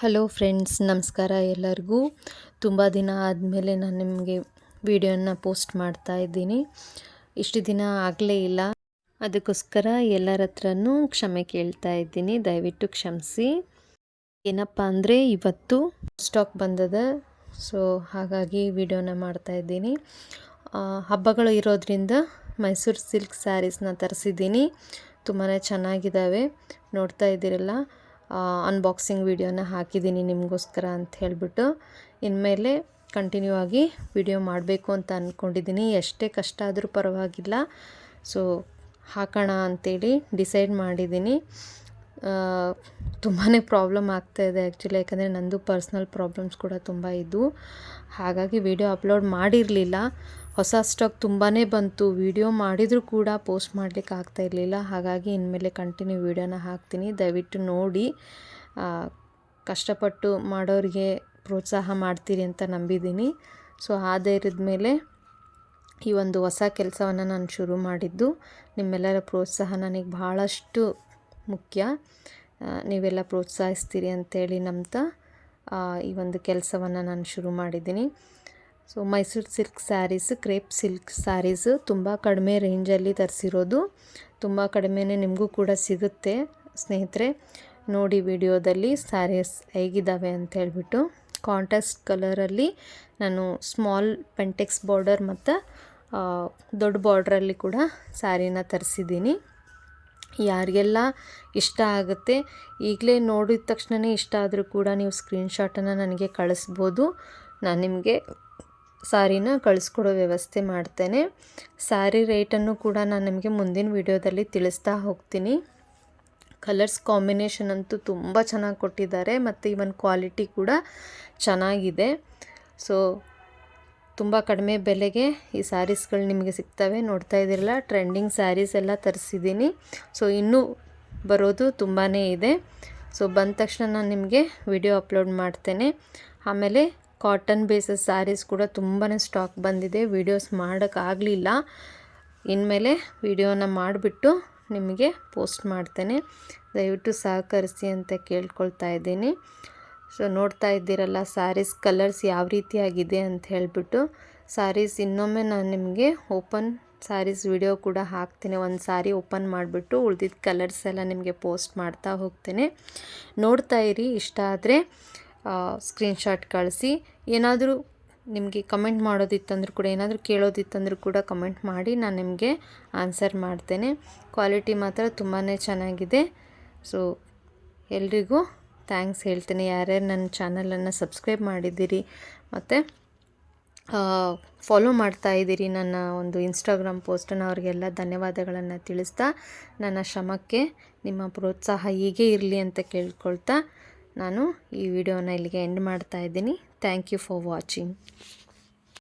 Hello friends ನಮಸ್ಕಾರ ಎಲ್ಲರಿಗೂ. ತುಂಬ ದಿನ ಆದಮೇಲೆ ನಾನು ನಿಮಗೆ ವಿಡಿಯೋನ ಪೋಸ್ಟ್ ಮಾಡ್ತಾ ಇದ್ದೀನಿ. ಇಷ್ಟು ದಿನ ಆಗಲೇ ಇಲ್ಲ. ಅದಕ್ಕೋಸ್ಕರ ಎಲ್ಲರ ಹತ್ರನೂ ಕ್ಷಮೆ ಕೇಳ್ತಾ ಇದ್ದೀನಿ. ದಯವಿಟ್ಟು ಕ್ಷಮಿಸಿ. ಏನಪ್ಪ ಅಂದರೆ ಇವತ್ತು ಸ್ಟಾಕ್ ಬಂದದ. ಸೊ ಹಾಗಾಗಿ ವಿಡಿಯೋನ ಮಾಡ್ತಾ ಇದ್ದೀನಿ. ಹಬ್ಬಗಳು ಇರೋದ್ರಿಂದ ಮೈಸೂರು ಸಿಲ್ಕ್ ಸ್ಯಾರೀಸ್ನ ತರಿಸಿದ್ದೀನಿ. ತುಂಬಾ ಚೆನ್ನಾಗಿದ್ದಾವೆ ನೋಡ್ತಾ ಇದ್ದೀರಲ್ಲ. ಅನ್ಬಾಕ್ಸಿಂಗ್ ವೀಡಿಯೋನ ಹಾಕಿದ್ದೀನಿ ನಿಮಗೋಸ್ಕರ ಅಂತ ಹೇಳಿಬಿಟ್ಟು. ಇನ್ಮೇಲೆ ಕಂಟಿನ್ಯೂ ಆಗಿ ವಿಡಿಯೋ ಮಾಡಬೇಕು ಅಂತ ಅಂದ್ಕೊಂಡಿದ್ದೀನಿ ಎಷ್ಟೇ ಕಷ್ಟ ಆದರೂ ಪರವಾಗಿಲ್ಲ. ಸೊ ಹಾಕೋಣ ಅಂತೇಳಿ ಡಿಸೈಡ್ ಮಾಡಿದ್ದೀನಿ. ತುಂಬಾ ಪ್ರಾಬ್ಲಮ್ ಆಗ್ತಾಯಿದೆ ಆ್ಯಕ್ಚುಲಿ ಯಾಕಂದರೆ ನಂದು ಪರ್ಸ್ನಲ್ ಪ್ರಾಬ್ಲಮ್ಸ್ ಕೂಡ ತುಂಬ ಇದ್ದವು ಹಾಗಾಗಿ ವಿಡಿಯೋ ಅಪ್ಲೋಡ್ ಮಾಡಿರಲಿಲ್ಲ. ಹೊಸ ಸ್ಟಾಕ್ ತುಂಬಾ ಬಂತು. ವಿಡಿಯೋ ಮಾಡಿದರೂ ಕೂಡ ಪೋಸ್ಟ್ ಮಾಡಲಿಕ್ಕೆ ಆಗ್ತಾ ಇರಲಿಲ್ಲ. ಹಾಗಾಗಿ ಇನ್ಮೇಲೆ ಕಂಟಿನ್ಯೂ ವಿಡಿಯೋನ ಹಾಕ್ತೀನಿ. ದಯವಿಟ್ಟು ನೋಡಿ. ಕಷ್ಟಪಟ್ಟು ಮಾಡೋರಿಗೆ ಪ್ರೋತ್ಸಾಹ ಮಾಡ್ತೀರಿ ಅಂತ ನಂಬಿದ್ದೀನಿ. ಸೊ ಆ ಇರಿದ ಮೇಲೆ ಈ ಒಂದು ಹೊಸ ಕೆಲಸವನ್ನು ನಾನು ಶುರು ಮಾಡಿದ್ದು, ನಿಮ್ಮೆಲ್ಲರ ಪ್ರೋತ್ಸಾಹ ನನಗೆ ಭಾಳಷ್ಟು ಮುಖ್ಯ. ನೀವೆಲ್ಲ ಪ್ರೋತ್ಸಾಹಿಸ್ತೀರಿ ಅಂತೇಳಿ ನಂಬ್ತಾ ಈ ಒಂದು ಕೆಲಸವನ್ನು ನಾನು ಶುರು ಮಾಡಿದ್ದೀನಿ. So Mysuru silk sarees, crepe silk sarees ತುಂಬ ಕಡಿಮೆ ರೇಂಜಲ್ಲಿ ತರಿಸಿರೋದು. ತುಂಬ ಕಡಿಮೆನೇ ನಿಮಗೂ ಕೂಡ ಸಿಗುತ್ತೆ, ಸ್ನೇಹಿತರೆ. ನೋಡಿ ವಿಡಿಯೋದಲ್ಲಿ ಸ್ಯಾರೀಸ್ ಹೇಗಿದ್ದಾವೆ ಅಂತ ಹೇಳ್ಬಿಟ್ಟು ಕಾಂಟ್ರಾಸ್ಟ್ ಕಲರಲ್ಲಿ ನಾನು ಸ್ಮಾಲ್ ಪೆಂಟೆಕ್ಸ್ ಬಾರ್ಡರ್ ಮತ್ತು ದೊಡ್ಡ ಬಾರ್ಡ್ರಲ್ಲಿ ಕೂಡ ಸ್ಯಾರಿನ ತರಿಸಿದ್ದೀನಿ. ಯಾರಿಗೆಲ್ಲ ಇಷ್ಟ ಆಗುತ್ತೆ, ಈಗಲೇ ನೋಡಿದ ತಕ್ಷಣವೇ ಇಷ್ಟ ಆದರೂ ಕೂಡ ನೀವು ಸ್ಕ್ರೀನ್ಶಾಟನ್ನು ನನಗೆ ಕಳಿಸ್ಬೋದು. ನಾನು ನಿಮಗೆ ಸಾರಿನ ಕಳಿಸ್ಕೊಡೋ ವ್ಯವಸ್ಥೆ ಮಾಡ್ತೇನೆ. ಸ್ಯಾರಿ ರೇಟನ್ನು ಕೂಡ ನಾನು ನಿಮಗೆ ಮುಂದಿನ ವಿಡಿಯೋದಲ್ಲಿ ತಿಳಿಸ್ತಾ ಹೋಗ್ತೀನಿ. ಕಲರ್ಸ್ ಕಾಂಬಿನೇಷನ್ ಅಂತೂ ತುಂಬ ಚೆನ್ನಾಗಿ ಕೊಟ್ಟಿದ್ದಾರೆ ಮತ್ತು ಇವನ್ ಕ್ವಾಲಿಟಿ ಕೂಡ ಚೆನ್ನಾಗಿದೆ. ಸೊ ತುಂಬ ಕಡಿಮೆ ಬೆಲೆಗೆ ಈ ಸ್ಯಾರೀಸ್ಗಳು ನಿಮಗೆ ಸಿಗ್ತವೆ. ನೋಡ್ತಾ ಇದ್ದೀರಲ್ಲ, ಟ್ರೆಂಡಿಂಗ್ ಸ್ಯಾರೀಸ್ ಎಲ್ಲ ತರಿಸಿದ್ದೀನಿ. ಸೊ, ಇನ್ನೂ ಬರೋದು ತುಂಬಾ ಇದೆ. ಸೊ, ಬಂದ ತಕ್ಷಣ ನಾನು ನಿಮಗೆ ವಿಡಿಯೋ ಅಪ್ಲೋಡ್ ಮಾಡ್ತೇನೆ. ಆಮೇಲೆ ಕಾಟನ್ ಬೇಸಸ್ ಸ್ಯಾರೀಸ್ ಕೂಡ ತುಂಬಾ ಸ್ಟಾಕ್ ಬಂದಿದೆ. ವೀಡಿಯೋಸ್ ಮಾಡೋಕ್ಕಾಗಲಿಲ್ಲ. ಇನ್ಮೇಲೆ ವಿಡಿಯೋನ ಮಾಡಿಬಿಟ್ಟು ನಿಮಗೆ ಪೋಸ್ಟ್ ಮಾಡ್ತೇನೆ. ದಯವಿಟ್ಟು ಸಹಕರಿಸಿ ಅಂತ ಕೇಳ್ಕೊಳ್ತಾ ಇದ್ದೀನಿ. ಸೊ ನೋಡ್ತಾ ಇದ್ದೀರಲ್ಲ ಸ್ಯಾರೀಸ್ ಕಲರ್ಸ್ ಯಾವ ರೀತಿಯಾಗಿದೆ ಅಂತ ಹೇಳಿಬಿಟ್ಟು. ಸ್ಯಾರೀಸ್ ಇನ್ನೊಮ್ಮೆ ನಾನು ನಿಮಗೆ ಓಪನ್ ಸ್ಯಾರೀಸ್ ವಿಡಿಯೋ ಕೂಡ ಹಾಕ್ತೇನೆ. ಒಂದು ಸಾರಿ ಓಪನ್ ಮಾಡಿಬಿಟ್ಟು ಉಳ್ದಿದ್ದ ಕಲರ್ಸ್ ಎಲ್ಲ ನಿಮಗೆ ಪೋಸ್ಟ್ ಮಾಡ್ತಾ ಹೋಗ್ತೇನೆ. ನೋಡ್ತಾ ಇರಿ, ಇಷ್ಟ ಆದರೆ ಸ್ಕ್ರೀನ್ಶಾಟ್ ಕಳಿಸಿ. ಏನಾದರೂ ನಿಮಗೆ ಕಮೆಂಟ್ ಮಾಡೋದಿತ್ತಂದ್ರೂ ಕೂಡ, ಏನಾದರೂ ಕೇಳೋದಿತ್ತಂದ್ರೂ ಕೂಡ ಕಮೆಂಟ್ ಮಾಡಿ ನಾನು ನಿಮಗೆ ಆನ್ಸರ್ ಮಾಡ್ತೇನೆ. ಕ್ವಾಲಿಟಿ ಮಾತ್ರ ತುಂಬಾ ಚೆನ್ನಾಗಿದೆ. ಸೊ ಎಲ್ರಿಗೂ ಥ್ಯಾಂಕ್ಸ್ ಹೇಳ್ತೀನಿ. ಯಾರ್ಯಾರು ನನ್ನ ಚಾನಲನ್ನು ಸಬ್ಸ್ಕ್ರೈಬ್ ಮಾಡಿದ್ದೀರಿ ಮತ್ತು ಫಾಲೋ ಮಾಡ್ತಾ ಇದ್ದೀರಿ ನನ್ನ ಒಂದು ಇನ್ಸ್ಟಾಗ್ರಾಮ್ ಪೋಸ್ಟನ್ನು, ಅವರಿಗೆಲ್ಲ ಧನ್ಯವಾದಗಳನ್ನು ತಿಳಿಸ್ತಾ ನನ್ನ ಶ್ರಮಕ್ಕೆ ನಿಮ್ಮ ಪ್ರೋತ್ಸಾಹ ಹೀಗೆ ಇರಲಿ ಅಂತ ಕೇಳ್ಕೊಳ್ತಾ ನಾನು ಈ ವಿಡಿಯೋನ ಇಲ್ಲಿಗೆ ಎಂಡ್ ಮಾಡ್ತಾ ಇದ್ದೀನಿ. Thank you for watching